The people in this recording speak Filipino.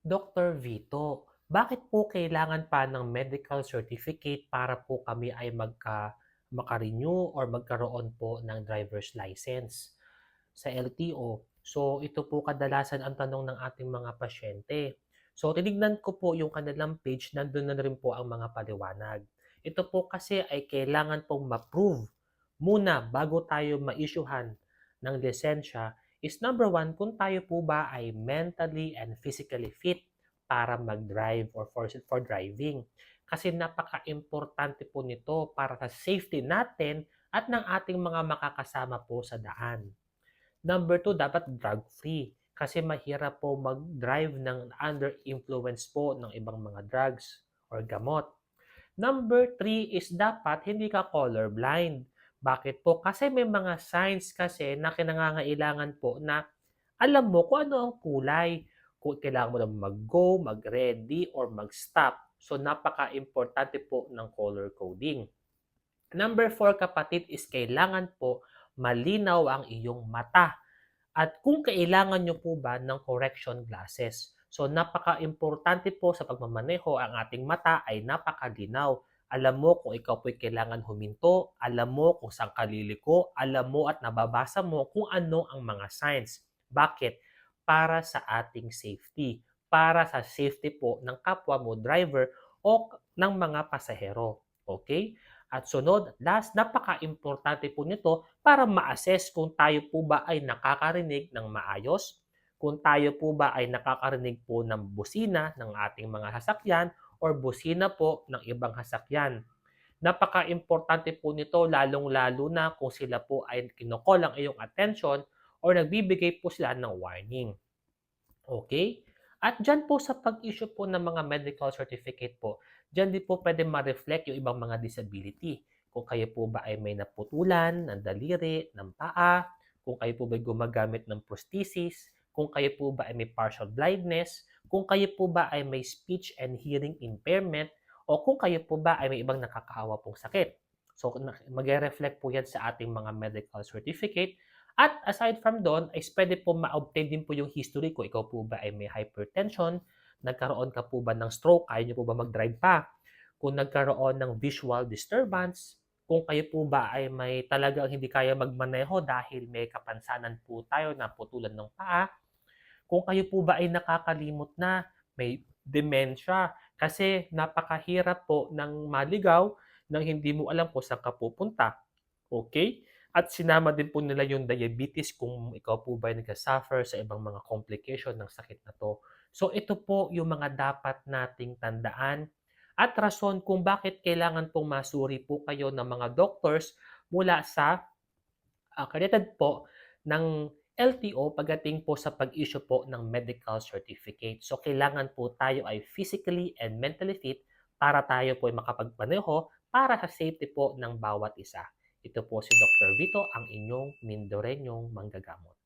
Dr. Vito, bakit po kailangan pa ng medical certificate para po kami ay magka maka-renew or magkaroon po ng driver's license sa LTO? So, ito po kadalasan ang tanong ng ating mga pasyente. So, tinignan ko po yung kanilang page, nandun na rin po ang mga paliwanag. Ito po kasi ay kailangan pong ma-prove muna bago tayo ma-issuehan ng lisensya is number one, kung tayo po ba ay mentally and physically fit para mag-drive or for, for driving. Kasi napaka-importante po nito para sa safety natin at ng ating mga makakasama po sa daan. Number two, dapat drug-free. Kasi mahirap po mag-drive ng under influence po ng ibang mga drugs or gamot. Number three is dapat hindi ka colorblind. Bakit po? Kasi may mga signs kasi na kinangangailangan po na alam mo kung ano ang kulay. Kung kailangan mo na mag-go, mag-ready, or mag-stop. So, napaka-importante po ng color coding. Number four, kapatid, is kailangan po malinaw ang iyong mata. At kung kailangan nyo po ba ng correction glasses. So, napaka-importante po sa pagmamaneho ang ating mata ay napakalinaw. Alam mo kung ikaw po'y kailangan huminto, alam mo kung saan ka liliko, alam mo at nababasa mo kung ano ang mga signs. Bakit? Para sa ating safety. Para sa safety po ng kapwa mo driver o ng mga pasahero. Okay? At sunod, last, napaka-importante po nito para ma-assess kung tayo po ba ay nakakarinig ng maayos, kung tayo po ba ay nakakarinig po ng busina ng ating mga sasakyan or busina po ng ibang sasakyan. Napaka-importante po nito lalong-lalo na kung sila po ay kinokol ang iyong attention or nagbibigay po sila ng warning. Okay? At dyan po sa pag-issue po ng mga medical certificate po, dyan din po pwede ma-reflect yung ibang mga disability. Kung kayo po ba ay may naputulan ng daliri, ng paa, kung kayo po ba gumagamit ng prosthesis, kung kayo po ba ay may partial blindness, kung kayo po ba ay may speech and hearing impairment, o kung kayo po ba ay may ibang nakakahawa pong sakit. So, mag-reflect po yan sa ating mga medical certificate. At aside from doon, ay pwede po ma-obtain din po yung history ko. Ikaw po ba ay may hypertension? Nagkaroon ka po ba ng stroke? Kaya niyo po ba mag-drive pa? Kung nagkaroon ng visual disturbance, kung kayo po ba ay may talagang hindi kaya magmaneho dahil may kapansanan po tayo na putulan ng paa, kung kayo po ba ay nakakalimot na, may dementia, kasi napakahirap po ng maligaw nang hindi mo alam kung saan ka pupunta. Okay? At sinama din po nila yung diabetes kung ikaw po ba nagka-suffer sa ibang mga complication ng sakit na to. So ito po yung mga dapat nating tandaan at rason kung bakit kailangan pong masuri po kayo ng mga doctors mula sa accredited po ng LTO pagdating po sa pag-issue po ng medical certificate. So, kailangan po tayo ay physically and mentally fit para tayo po ay makapagpaneho para sa safety po ng bawat isa. Ito po si Dr. Vito, ang inyong Mindorenyong manggagamot.